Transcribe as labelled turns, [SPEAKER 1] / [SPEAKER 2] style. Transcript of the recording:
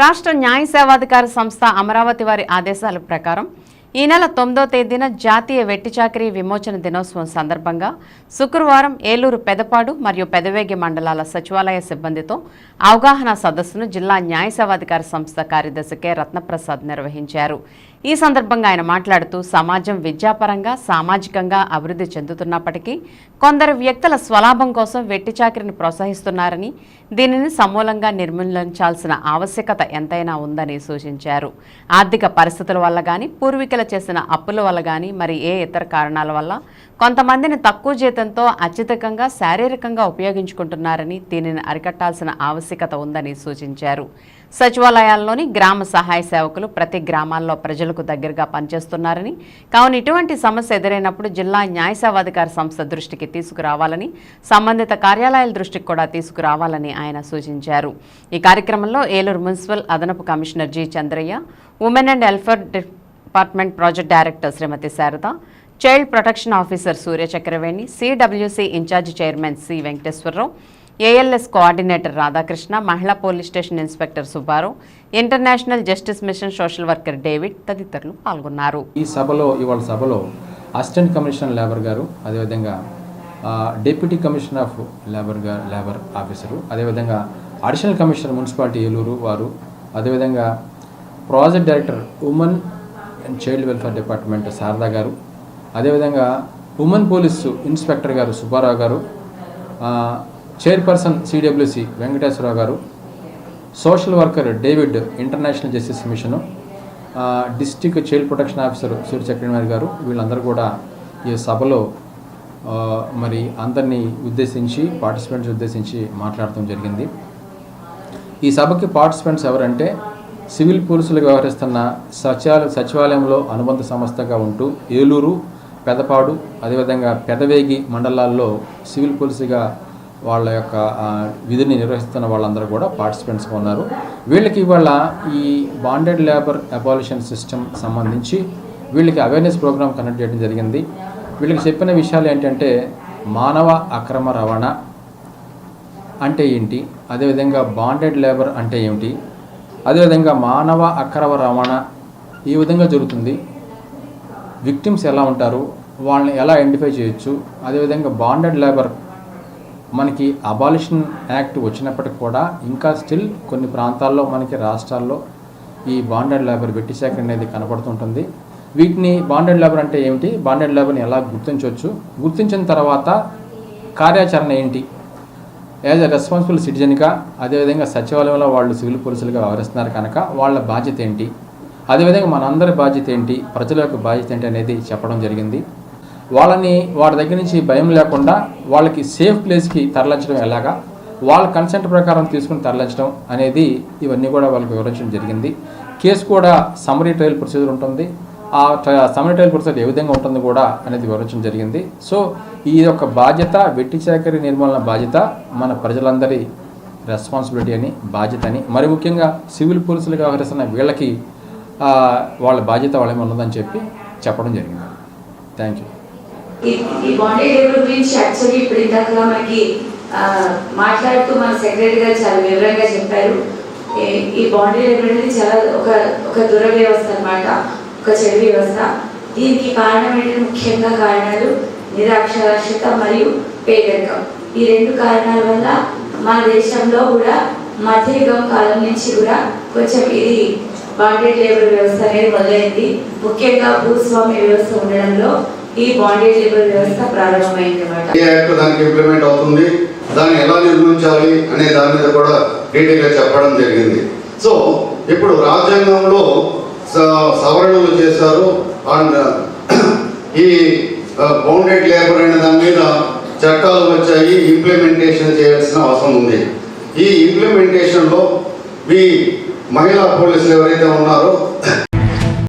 [SPEAKER 1] రాష్ట్ర న్యాయ సేవాధికార సంస్థ అమరావతి వారి ఆదేశాల ప్రకారం ఈ నెల తొమ్మిదో తేదీన జాతీయ వెట్టి చాకరీ విమోచన దినోత్సవం సందర్భంగా శుక్రవారం ఏలూరు పెదపాడు మరియు పెదవేగి మండలాల సచివాలయ సిబ్బందితో అవగాహన సదస్సును జిల్లా న్యాయ సేవాధికార సంస్థ కార్యదర్శి కె. రత్నప్రసాద్ నిర్వహించారు. ఈ సందర్భంగా ఆయన మాట్లాడుతూ సమాజం విద్యాపరంగా సామాజికంగా అభివృద్ధి చెందుతున్నప్పటికీ కొందరు వ్యక్తుల స్వలాభం కోసం వెట్టి చాకిరిని ప్రోత్సహిస్తున్నారని దీనిని సమూలంగా నిర్మూలించాల్సిన ఆవశ్యకత ఎంతైనా ఉందని సూచించారు. ఆర్థిక పరిస్థితుల వల్ల కానీ పూర్వీకుల చేసిన అప్పుల వల్ల కానీ మరి ఏ ఇతర కారణాల వల్ల కొంతమందిని తక్కువ జీతంతో అత్యధికంగా శారీరకంగా ఉపయోగించుకుంటున్నారని దీనిని అరికట్టాల్సిన ఆవశ్యకత ఉందని సూచించారు. సచివాలయాల్లోని గ్రామ సహాయ సేవకులు ప్రతి గ్రామాల్లో ప్రజలకు దగ్గరగా పనిచేస్తున్నారని కావున ఇటువంటి సమస్య ఎదురైనప్పుడు జిల్లా న్యాయ సేవాధికార సంస్థ దృష్టికి తీసుకురావాలని సంబంధిత కార్యాలయాల దృష్టికి కూడా తీసుకురావాలని ఆయన సూచించారు. ఈ కార్యక్రమంలో ఏలూరు మున్సిపల్ అదనపు commissioner G Chandraiah women and welfare department project director Shrimati Sharada child protection officer Surya Chakraveni CWC incharge chairman C Venkateswararao ALS coordinator Radhakrishna మహిళా police station inspector Subbarao international justice mission social worker David తదితరులు పాల్గొన్నారు.
[SPEAKER 2] ఈ సభలో ఇవాళ సభలో assistant commissioner labour గారు అదేవిధంగా deputy commissioner of labour గారు లేబర్ ఆఫీసరు అదేవిధంగా అడిషనల్ కమిషనర్ మున్సిపాలిటీ ఏలూరు వారు అదేవిధంగా project director women and child welfare department Sharada గారు అదేవిధంగా ఉమెన్ పోలీసు ఇన్స్పెక్టర్ గారు సుబ్బారావు గారు చైర్పర్సన్ సిడబ్ల్యూసి వెంకటేశ్వరరావు గారు social worker David international justice mission district district child protection officer Surya Chakravarthi గారు వీళ్ళందరూ కూడా ఈ సభలో మరి అందరినీ ఉద్దేశించి పార్టిసిపెంట్స్ ఉద్దేశించి మాట్లాడటం జరిగింది. ఈ సభకి పార్టిసిపెంట్స్ ఎవరంటే సివిల్ పోలీసులు వ్యవహరిస్తున్న సచివాలయ సచివాలయంలో అనుబంధ సంస్థగా ఉంటూ ఏలూరు పెదపాడు అదేవిధంగా పెదవేగి మండలాల్లో సివిల్ పోలీసుగా వాళ్ళ యొక్క విధిని నిర్వహిస్తున్న వాళ్ళందరూ కూడా పార్టిసిపెంట్స్గా ఉన్నారు. వీళ్ళకి ఇవాళ ఈ బాండెడ్ లేబర్ అబాలిషన్ సిస్టమ్ సంబంధించి వీళ్ళకి అవేర్నెస్ ప్రోగ్రామ్ కండక్ట్ చేయడం జరిగింది. వీళ్ళకి చెప్పిన విషయాలు ఏంటంటే మానవ అక్రమ రవాణా అంటే ఏంటి? అదేవిధంగా బాండెడ్ లేబర్ అంటే ఏమిటి? అదేవిధంగా మానవ అక్రమ రవాణా ఈ విధంగా జరుగుతుంది. విక్టిమ్స్ ఎలా ఉంటారు? వాళ్ళని ఎలా ఐడెంటిఫై చేయొచ్చు? అదేవిధంగా బాండెడ్ లేబర్ మనకి అబాలిషన్ యాక్ట్ వచ్చినప్పటికి కూడా ఇంకా స్టిల్ కొన్ని ప్రాంతాల్లో మనకి రాష్ట్రాల్లో ఈ బాండెడ్ లేబర్ వెట్టి శాఖ అనేది కనపడుతుంటుంది వీటిని బాండెడ్ లేబర్ అంటే ఏమిటి? బాండెడ్ లేబర్ని ఎలా గుర్తించవచ్చు? గుర్తించిన తర్వాత కార్యాచరణ ఏంటి? యాజ్ అ రెస్పాన్సిబుల్ సిటిజన్గా అదేవిధంగా సచివాలయంలో వాళ్ళు సివిల్ పోలీసులుగా వ్యవహరిస్తున్నారు కనుక వాళ్ళ బాధ్యత ఏంటి? అదేవిధంగా మనందరి బాధ్యత ఏంటి? ప్రజల యొక్క బాధ్యత ఏంటి అనేది చెప్పడం జరిగింది. వాళ్ళని వారి దగ్గర నుంచి భయం లేకుండా వాళ్ళకి సేఫ్ ప్లేస్కి తరలించడం ఎలాగా? వాళ్ళ కన్సెంట్ ప్రకారం తీసుకుని తరలించడం అనేది ఇవన్నీ కూడా వాళ్ళకి వివరించడం జరిగింది. కేసు కూడా సమరీ ట్రయల్ ప్రొసీజర్ ఉంటుంది. ఆ సమరీ ట్రయల్ ప్రొసీజర్ ఏ విధంగా ఉంటుంది కూడా అనేది వివరించడం జరిగింది. సో ఈ యొక్క బాధ్యత వెట్టి చాకరీ నిర్మూలన బాధ్యత మన ప్రజలందరి రెస్పాన్సిబిలిటీ అని బాధ్యత అని మరి ముఖ్యంగా సివిల్ పోలీసులు వ్యవహరిస్తున్న వీళ్ళకి వాళ్ళ బాధ్యత వాళ్ళేమో ఉన్నదని చెప్పి చెప్పడం జరిగింది. థ్యాంక్ యూ
[SPEAKER 3] ఈ ఈ బాండేజ్ లేబర్ గురించి యాక్చువల్లీ ఇప్పుడు ఇందాక మనకి మాట్లాడుతూ మన సెక్రటరీ గారు చాలా వివరంగా చెప్పారు. ఈ- ఈ బాండేజ్ లేబర్ అనేది చాలా ఒక ఒక దురవ్యవస్థ అన్నమాట ఒక చెడు వ్యవస్థ. దీనికి కారణం ఏంటంటే ముఖ్యంగా కారణాలు నిరాక్షరాస్యత మరియు పేదరికం. ఈ రెండు కారణాల వల్ల మన దేశంలో కూడా మధ్యయుగం కాలం నుంచి కూడా కొంచెం ఇది బాండేజ్ లేబర్ వ్యవస్థ అనేది మొదలైంది. ముఖ్యంగా భూస్వామ్య వ్యవస్థ ఉండడంలో ఈ బాండేజ్ లేబర్ వ్యవస్థ ప్రారంభమైంది అన్నమాట
[SPEAKER 4] ఏ యాక్ట్ దానికి ఇంప్లిమెంట్ అవుతుంది దాన్ని ఎలా నిర్మించాలి అనే దాని మీద కూడా డీటెయిల్గా చెప్పడం జరిగింది. సో ఇప్పుడు రాజ్యాంగంలో సవరణలు చేశారు అండ్ ఈ బౌండెడ్ లేబర్ అనే దాని మీద చట్టాలు వచ్చాయి ఇంప్లిమెంటేషన్ చేయాల్సిన అవసరం ఉంది. ఈ ఇంప్లిమెంటేషన్లో ఈ మహిళా పోలీసులు ఎవరైతే ఉన్నారో